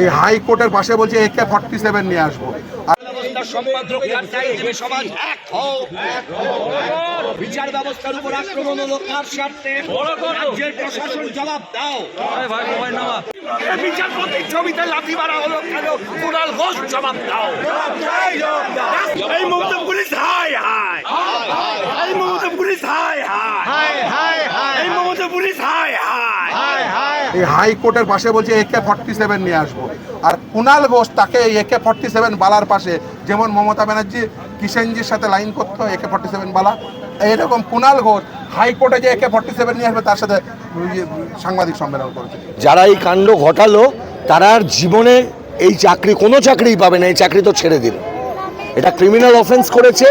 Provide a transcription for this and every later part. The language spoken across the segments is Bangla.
এই হাইকোর্টের পাশে বলছে একে ফর্টি সেভেন নিয়ে আসব। সম্পাদক সমাজ এক হও। বিচার ব্যবস্থার উপর আক্রমণ হলো কার স্বার্থে? রাজ্যের প্রশাসন জবাব দাও। বিচারপতির ছবিতে লাথি মারা হলো কেন? কুণাল ঘোষ জবাব দাও। এই মুহূর্তে পুলিশ হাই হাই। এই মুহূর্তে পুলিশ হাই হাই। এই মুহূর্তে পুলিশ হাই হাই এই হাইকোর্টের পাশে বলছে একে ফর্টি সেভেন নিয়ে আসব। আর কুণাল ঘোষ তাকে এই একে ফর্টি সেভেন বালার পাশে, যেমন মমতা ব্যানার্জি, কিষেনজির সাথে লাইন করতো একে ফর্টি সেভেন বালা। এইরকম কুণাল ঘোষ হাইকোর্টে যে একে ফর্টি সেভেন নিয়ে আসবে, তার সাথে সাংবাদিক সম্মেলন করেছে। যারা এই কাণ্ড ঘটালো, তারা আর জীবনে এই চাকরি, কোনো চাকরিই পাবে না, এই চাকরি তো ছেড়ে দিন এটা ক্রিমিনাল অফেন্স করেছে।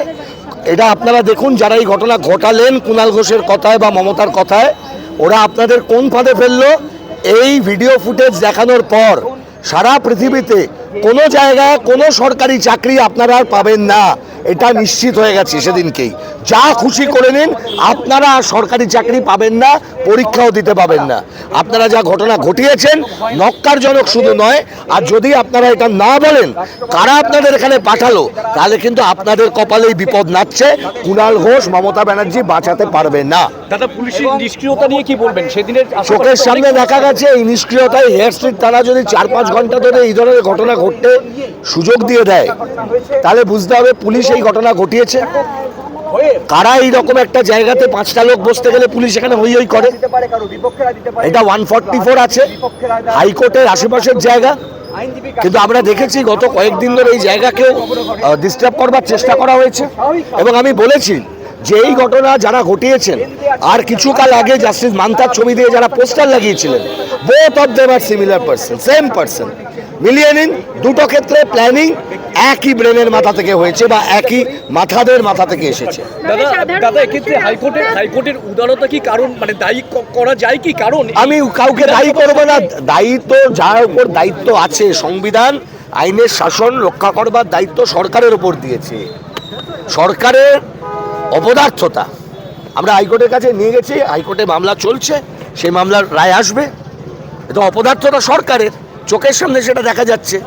এটা আপনারা দেখুন, যারা এই ঘটনা ঘটালেন কুণাল ঘোষের কথায় বা মমতার কথায়, ওরা আপনাদের কোন ফাঁদে ফেলল এই ভিডিও ফুটেজ দেখানোর পর সারা পৃথিবীতে কোনো জায়গায় কোনো সরকারি চাকরি আপনারা আর পাবেন না। এটা নিশ্চিত হয়ে গেছে সেদিনকেই। যা খুশি করে নিন আপনারা সরকারি চাকরি পাবেন না পরীক্ষাও দিতে পাবেন না। আপনারা যা ঘটনা ঘটিয়েছেন নক্কারজনক শুধু নয় আর যদি আপনারা এটা না বলেন কারা আপনাদের এখানে পাঠালো তাহলে কিন্তু আপনাদের কপালেই বিপদ নাচছে। কুণাল ঘোষ মমতা ব্যানার্জি বাঁচাতে পারবে না। দাদা পুলিশের নিষ্ক্রিয়তা নিয়ে কি বলবেন? সেদিনের চোখের সামনে দেখা গেছে এই নিষ্ক্রিয়তায় হেয়ার স্ট্রিট তারা যদি চার পাঁচ ঘণ্টা ধরে এই ধরনের ঘটনা ঘটতে সুযোগ দিয়ে দেয়। তাহলে বুঝতে হবে পুলিশ এই ঘটনা ঘটিয়েছে। কারা এইরকম একটা জায়গাতে পাঁচটা লোক বসতে গেলে পুলিশ এখানে হই হই করে? এটা ওয়ান ফর্টি ফোর আছে। হাইকোর্টের আশেপাশের জায়গা। কিন্তু আমরা দেখেছি গত কয়েকদিন ধরে এই জায়গাকেও ডিস্টার্ব করবার চেষ্টা করা হয়েছে। এবং আমি বলেছি যে এই ঘটনা যারা ঘটিয়েছেন, আর কিছু কাল আগে জাস্টিস মান্তার ছবি দিয়ে যারা পোস্টার লাগিয়েছিলেন বোথ অফ দেম আর সিমিলার পার্সন সেম পার্সন মিলিয়ে নিন। দুটো ক্ষেত্রে প্ল্যানিং একই ব্রেনের মাথা থেকে হয়েছে বা একই মাথাদের মাথা থেকে এসেছে। দাদা দাদা এক্ষেত্রে হাইকোর্টের হাইকোর্টের উদারতা কি কারণ? মানে দায়ী করা যায় কি কারণ? আমি কাউকে দায়ী করব না। দায়িত্ব যার উপর দায়িত্ব আছে সংবিধান আইনের শাসন রক্ষা করবার দায়িত্ব সরকারের উপর দিয়েছে। সরকারের অপদার্থতা। আমরা হাইকোর্টের কাছে নিয়ে গেছি হাইকোর্টে মামলা চলছে সেই মামলার রায় আসবে। এটা অপদার্থতা সরকারের। চোখের সামনে সেটা দেখা যাচ্ছে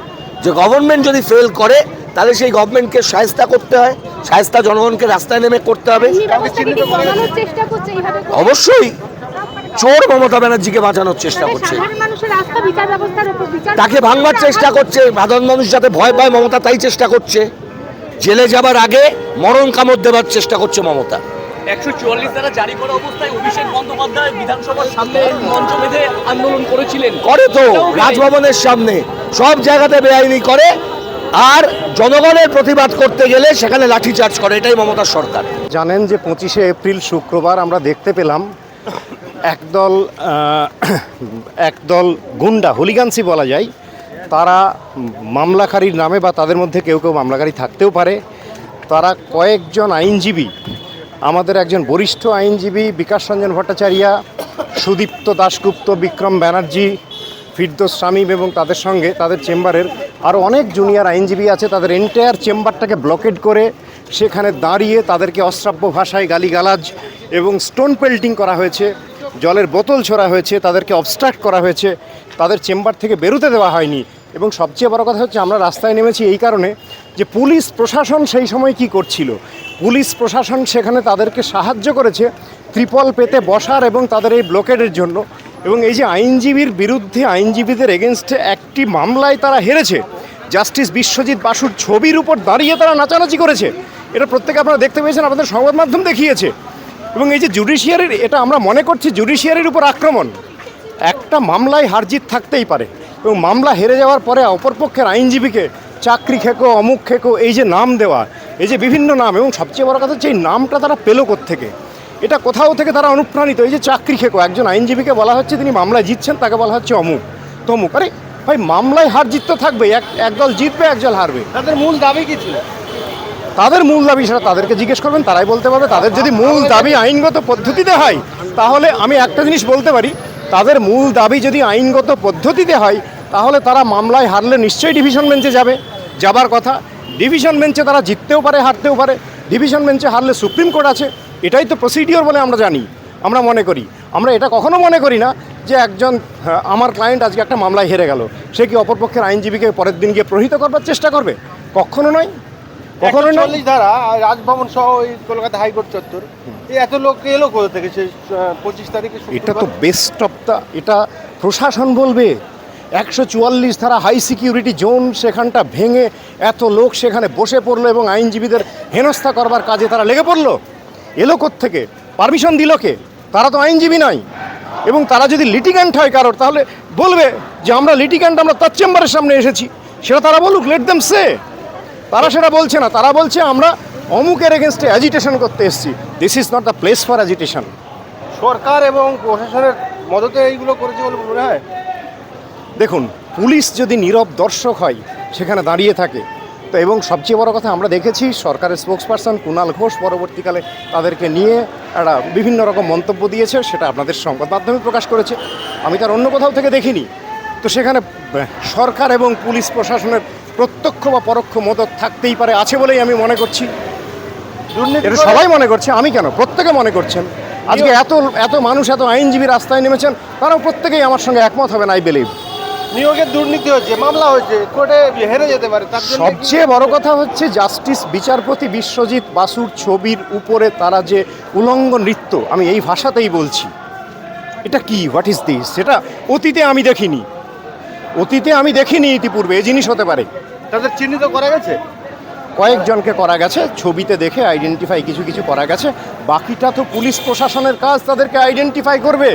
যে গভর্নমেন্ট যদি ফেল করে তাহলে সেই গভর্নমেন্টকে সায়স্তা করতে হয় সায়স্তা জনগণকে রাস্তায় নেমে করতে হবে? অবশ্যই। চোর মমতা ব্যানার্জিকে বাঁচানোর চেষ্টা করছে। তাকে ভাঙবার চেষ্টা করছে সাধারণ মানুষ যাতে ভয় পায় মমতা তাই চেষ্টা করছে। জেলে যাবার আগে মরণ কামড় দেবার চেষ্টা করছে মমতা। একশো চুয়াল্লিশ দ্বারা জারি করা অবস্থায় অভিষেক বন্দ্যোপাধ্যায় বিধানসভার সামনে মঞ্চ বেঁধে আন্দোলন করেছিলেন। করে তো রাজভবনের সামনে। সব জায়গাতে বেআইনি করে আর জনগণের প্রতিবাদ করতে গেলে সেখানে লাঠিচার্জ করে এটাই মমতার সরকার। জানেন যে পঁচিশে এপ্রিল শুক্রবার আমরা দেখতে পেলাম একদল একদল গুন্ডা হুলিগান্সি বলা যায় তারা মামলাকারীর নামে বা তাদের মধ্যে কেউ কেউ মামলাকারী থাকতেও পারে তারা কয়েকজন আইনজীবী আমাদের একজন বরিষ্ঠ আইনজীবী বিকাশ রঞ্জন ভট্টাচার্য, সুদীপ্ত দাশগুপ্ত, বিক্রম ব্যানার্জি, ফিরদোস শামীম এবং তাদের সঙ্গে তাদের চেম্বারের আরও অনেক জুনিয়র আইনজীবী আছে। তাদের এন্টায়ার চেম্বারটাকে ব্লকেড করে সেখানে দাঁড়িয়ে তাদেরকে অশ্রাব্য ভাষায় গালিগালাজ এবং স্টোন পেল্টিং করা হয়েছে। জলের বোতল ছোড়া হয়েছে, তাদেরকে অবস্ট্রাক্ট করা হয়েছে। তাদের চেম্বার থেকে বেরোতে দেওয়া হয়নি। এবং সবচেয়ে বড় কথা হচ্ছে, আমরা রাস্তায় নেমেছি এই কারণে যে পুলিশ প্রশাসন সেই সময় কি করছিল? পুলিশ প্রশাসন সেখানে তাদেরকে সাহায্য করেছে ত্রিপল পেতে বসার এবং তাদের এই ব্লকেডের জন্য। এবং এই যে আইনজীবীর বিরুদ্ধে, আইনজীবীদের এগেনস্টে একটি মামলায় তারা হেরেছে। জাস্টিস বিশ্বজিৎ বাসুর ছবির উপর দাঁড়িয়ে তারা নাচানাচি করেছে। এটা প্রত্যেকে আপনারা দেখতে পেয়েছেন আমাদের সংবাদ মাধ্যম দেখিয়েছে। এবং এই যে জুডিশিয়ারির, এটা আমরা মনে করছি জুডিশিয়ারির উপর আক্রমণ। একটা মামলায় হারজিত থাকতেই পারে। এবং মামলা হেরে যাওয়ার পরে অপরপক্ষের আইনজীবীকে চাকরি খেকো অমুক খেকো এই যে নাম দেওয়া এই যে বিভিন্ন নাম এবং সবচেয়ে বড় কথা হচ্ছে এই নামটা তারা পেল থেকে এটা কোথাও থেকে তারা অনুপ্রাণিত এই যে চাকরি খেকো একজন আইনজীবীকে বলা হচ্ছে তিনি মামলায় জিতছেন তাকে বলা হচ্ছে অমুক তমুক। আরে ভাই মামলায় হার জিত তো থাকবে এক একদল জিতবে একদল হারবে। তাদের মূল দাবি কি ছিল? তাদের মূল দাবি সেটা তাদেরকে জিজ্ঞেস করবেন তারাই বলতে পারবে। তাদের যদি মূল দাবি আইনগত পদ্ধতিতে হয় তাহলে আমি একটা জিনিস বলতে পারি তাদের মূল দাবি যদি আইনগত পদ্ধতিতে হয় তাহলে তারা মামলায় হারলে নিশ্চয়ই ডিভিশন বেঞ্চে যাবে। যাবার কথা। ডিভিশন বেঞ্চে তারা জিততেও পারে হারতেও পারে। ডিভিশন বেঞ্চে হারলে সুপ্রিম কোর্ট আছে। এটাই তো প্রসিডিওর বলে আমরা জানি আমরা মনে করি। আমরা এটা কখনো মনে করি না যে একজন হ্যাঁ, আমার ক্লায়েন্ট আজকে একটা মামলায় হেরে গেল। সে কি অপরপক্ষের আইনজীবীকে পরের দিন গিয়ে প্রহিত করবার চেষ্টা করবে? কখনো নয়। কখনো নয়। চল্লিশ ধারা রাজভবন সহ ওই কলকাতা হাইকোর্ট চত্বর এত লোক এলো কোথা থেকে? সে পঁচিশ তারিখে এটা তো বেস্ট অফ দা এটা প্রশাসন বলবে। একশো চুয়াল্লিশ ধারা হাই সিকিউরিটি জোন সেখানটা ভেঙে এত লোক সেখানে বসে পড়ল এবং আইনজীবীদের হেনস্থা করবার কাজে তারা লেগে পড়ল। এলো থেকে পারমিশন দিল কে? তারা তো আইনজীবী নয়। এবং তারা যদি লিটিগ্যান্ট হয় কারোর, তাহলে বলবে যে আমরা লিটিগ্যান্ট আমরা তার চেম্বারের সামনে এসেছি। সেটা তারা বলুক লেট দেম সে তারা সেটা বলছে না। তারা বলছে, আমরা অমুকের এগেনস্টে অ্যাজিটেশন করতে এসেছি। This is not the place for agitation সরকার এবং প্রশাসনের মদতে এইগুলো করেছে বলে মনে হয়? দেখুন পুলিশ যদি নীরব দর্শক হয় সেখানে দাঁড়িয়ে থাকে। তো এবং সবচেয়ে বড় কথা আমরা দেখেছি সরকারের স্পোক্স পারসন কুণাল ঘোষ পরবর্তীকালে তাদেরকে নিয়ে একটা বিভিন্ন রকম মন্তব্য দিয়েছে সেটা আপনাদের সংবাদ মাধ্যমে প্রকাশ করেছে। আমি তার অন্য কোথাও থেকে দেখিনি। তো সেখানে সরকার এবং পুলিশ প্রশাসনের প্রত্যক্ষ বা পরোক্ষ মদত থাকতেই পারে আছে বলেই আমি মনে করছি। এটা সবাই মনে করছে আমি কেন? প্রত্যেকে মনে করছেন। আজকে এত এত মানুষ এত আইনজীবী রাস্তায় নেমেছেন তারাও প্রত্যেকেই আমার সঙ্গে একমত হবেন আই বিলিভ নিয়োগের দুর্নীতি হচ্ছে মামলা হয়েছে কোর্টে হেরে যেতে পারে তার সবচেয়ে বড় কথা হচ্ছে জাস্টিস বিচারপতি বিশ্বজিৎ বাসুর ছবির উপরে তারা যে উলঙ্গ নৃত্য আমি এই ভাষাতেই বলছি। এটা কি? হোয়াট ইজ দিস সেটা অতীতে আমি দেখিনি। অতীতে আমি দেখিনি ইতিপূর্বে এই জিনিস হতে পারে। তাদের চিহ্নিত করা গেছে? কয়েকজনকে করা গেছে ছবিতে দেখে আইডেন্টিফাই কিছু কিছু করা গেছে। বাকিটা তো পুলিশ প্রশাসনের কাজ তাদেরকে আইডেন্টিফাই করবে।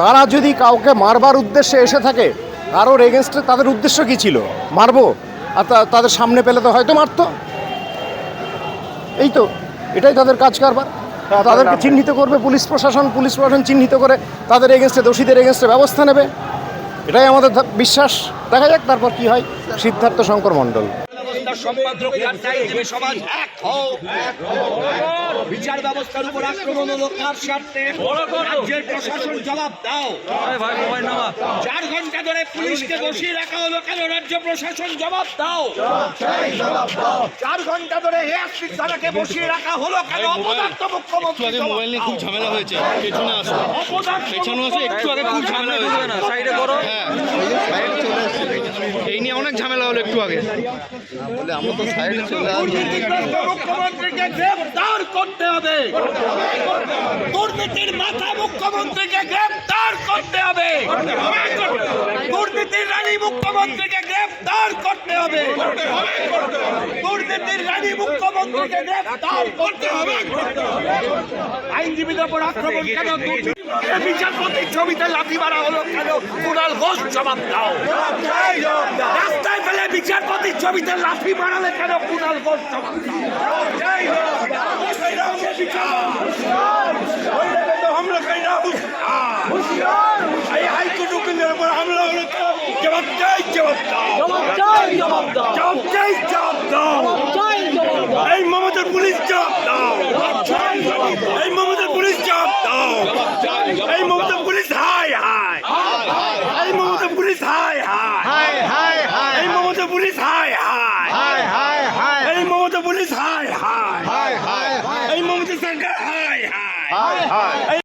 তারা যদি কাউকে মারবার উদ্দেশ্যে এসে থাকে কারোর এগেনস্টে তাদের উদ্দেশ্য কি ছিল? মারবো? আর তাদের সামনে পেলে তো হয়তো মারতো। এই তো এটাই তাদের কাজ কারবার। তাদেরকে চিহ্নিত করবে পুলিশ প্রশাসন পুলিশ প্রশাসন চিহ্নিত করে তাদের এগেনস্টে দোষীদের এগেনস্টে ব্যবস্থা নেবে। এটাই আমাদের বিশ্বাস। দেখা যাক তারপর কি হয়। সিদ্ধার্থ শঙ্কর মণ্ডল। ব্যবস্থার সম্পাদক চাই যে সমাজ এক হও বিচার ব্যবস্থার উপর আক্রমণ হলো কার স্বার্থে? রাজ্যের প্রশাসন জবাব দাও। চার ঘণ্টা ধরে পুলিশকে বসিয়ে রাখা হলো কেন? রাজ্য প্রশাসন জবাব দাও। চার ঘণ্টা ধরে হেয়ার ধারাকে বসিয়ে রাখা হলো কেন? অপদার্থ মুখ্যমন্ত্রী মোবাইল নিয়ে খুব ঝামেলা হয়েছে। পেছনে আসো। পেছনে আসো একটু আগে খুব ঝামেলা হয়েছে। না সাইডে করো। এই নিয়ে অনেক ঝামেলা হলো একটু আগে। মুখ্যমন্ত্রীকে গ্রেফতার করতে হবে। দুর্নীতির মাথা মুখ্যমন্ত্রীকে গ্রেফতার করতে হবে। দুর্নীতির রানী মুখ্যমন্ত্রীকে গ্রেফতার করতে হবে। দুর্নীতির রানী মুখ্যমন্ত্রীকে গ্রেফতার করতে হবে। আইনজীবীদের উপর আক্রমণ কেন বিচারপতির ছবিতে লাঠি মারা হলো কেন? কুণাল ঘোষ জবাব দাও। রাস্তায় ফেলে বিচারপতির ছবিতে লাঠি মারালে কেন কুণাল ঘোষ জবাব দাও? হামলা করি না হাইকোর্ট উকিলের উপর হামলা হলো জবাব চাই জবাব দাও। জবাব চাই জবাব দাও জবাব চাই মমতার পুলিশ জবাব দাও। এই মমতার পুলিশ জবাব দাও। এই মমতার পুলিশ হাই হাই। এই মমতার পুলিশ হাই।